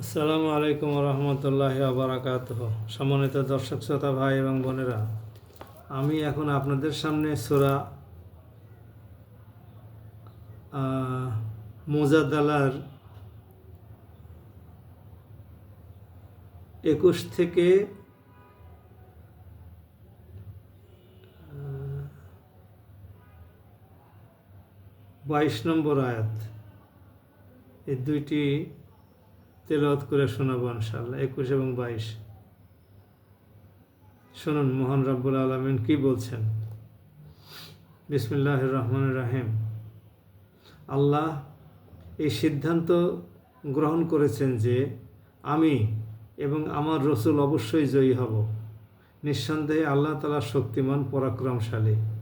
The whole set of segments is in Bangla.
আসসালামু আলাইকুম রহমতুল্লাহ আবরাকাত সম্মানিত দর্শক, শ্রোতা, ভাই এবং বোনেরা, আমি এখন আপনাদের সামনে সোরা মোজাদালার একুশ থেকে বাইশ নম্বর আয়াত। এই দুইটি তেলাওয়াত করে শোনাবো ইনশাল্লাহ একুশ এবং বাইশ। শুনুন, মোহন রাব্বুল আলমিন কি বলছেন? বিসমিল্লাহ রহমান রাহিম। আল্লাহ এই সিদ্ধান্ত গ্রহণ করেছেন যে আমি এবং আমার রসুল অবশ্যই জয়ী হব। নিঃসন্দেহে আল্লাহ তালা শক্তিমান, পরাক্রমশালী।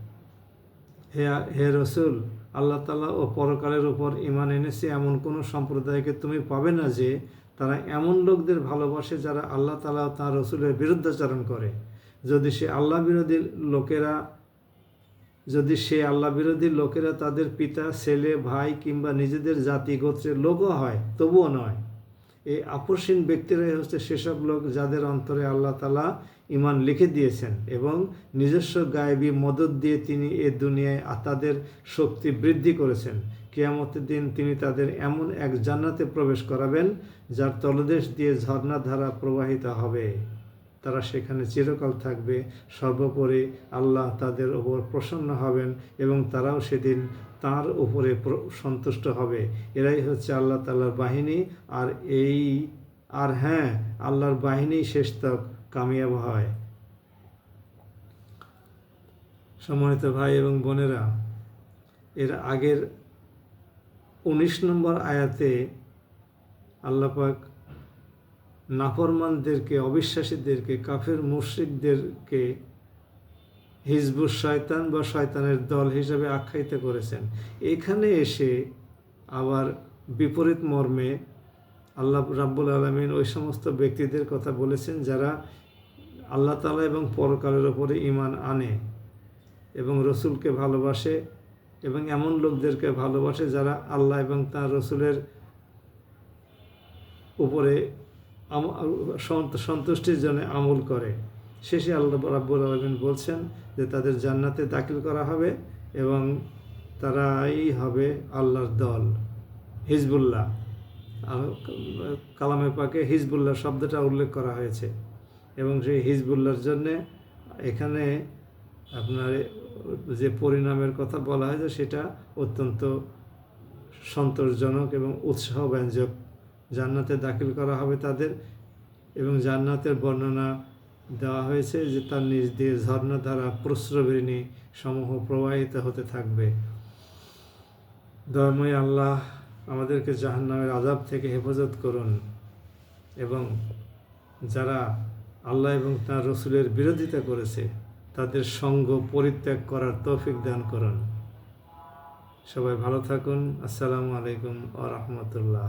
হে হে রসুল, আল্লাহ তালা ও পরকালের উপর ইমান এনেছে, এমন কোনো সম্প্রদায়কে তুমি পাবে না যে তারা এমন লোকদের ভালোবাসে যারা আল্লাহ তালা তাঁর রসুলের বিরুদ্ধাচরণ করে। যদি সে আল্লাহ বিরোধী লোকেরা, যদি সে আল্লাহ বিরোধী লোকেরা তাদের পিতা, ছেলে, ভাই কিংবা নিজেদের জাতি, গোত্রের লোকও হয়, তবুও নয়। এই আপসীন ব্যক্তিরাই হচ্ছে সেসব লোক যাদের অন্তরে আল্লাহ তালা ইমান লিখে দিয়েছেন এবং নিজস্ব গায়েবী মদত দিয়ে তিনি এ দুনিয়ায় তাদের শক্তি বৃদ্ধি করেছেন। কেয়ামতের দিন তিনি তাদের এমন এক জান্নাতে প্রবেশ করাবেন যার তলদেশ দিয়ে ঝর্ণাধারা প্রবাহিত হবে। তারা সেখানে চিরকাল থাকবে। সর্বোপরি আল্লাহ তাদের ওপর প্রসন্ন হবেন এবং তারাও সেদিন তার উপরে সন্তুষ্ট হবে। এরাই হচ্ছে আল্লাহ তাল্লার বাহিনী আর এই, আর হ্যাঁ আল্লাহর বাহিনী শেষ তক কামিয়াব হয়। সম্মানিত ভাই এবং বোনেরা, এর আগের উনিশ নম্বর আয়াতে আল্লাপাক নাফরমানদেরকে, অবিশ্বাসীদেরকে, কাফের মুশ্রিকদেরকে হিজবুর শয়তান বা শয়তানের দল হিসাবে আখ্যায়িত করেছেন। এখানে এসে আবার বিপরীত মর্মে আল্লাহ রাব্বুল আলমিন ওই সমস্ত ব্যক্তিদের কথা বলেছেন যারা আল্লাহ তালা এবং পরকালের ওপরে ইমান আনে এবং রসুলকে ভালোবাসে এবং এমন লোকদেরকে ভালোবাসে যারা আল্লাহ এবং তার রসুলের উপরে সন্তুষ্টির জন্য আমল করে। শেষে আল্লাহ রাব্বুল আলমিন বলছেন যে তাদের জান্নাতে দাখিল করা হবে এবং তারাই হবে আল্লাহর দল, হিজবুল্লাহ। কালামে পাকে হিজবুল্লাহ শব্দটা উল্লেখ করা হয়েছে। এবং সেই হিজবুল্লাহর জন্যে এখানে আপনার যে পরিণামের কথা বলা হয়েছে সেটা অত্যন্ত সন্তোষজনক এবং উৎসাহব্যঞ্জক। জান্নাতে দাখিল করা হবে তাদের এবং জান্নাতের বর্ণনা দেওয়া হয়েছে যে তার নিজ দিয়ে ঝর্ণা দ্বারা প্রস্রবেণী সমূহ প্রবাহিত হতে থাকবে। ধর্মই আল্লাহ আমাদেরকে জাহান্নামের আজাব থেকে হেফাজত করুন এবং যারা আল্লাহ এবং তার রসুলের বিরোধিতা করেছে, তাদের সঙ্গ পরিত্যাগ করার তৌফিক দান করুন। সবাই ভালো থাকুন। আসসালামু আলাইকুম আ রহমতুল্লাহ।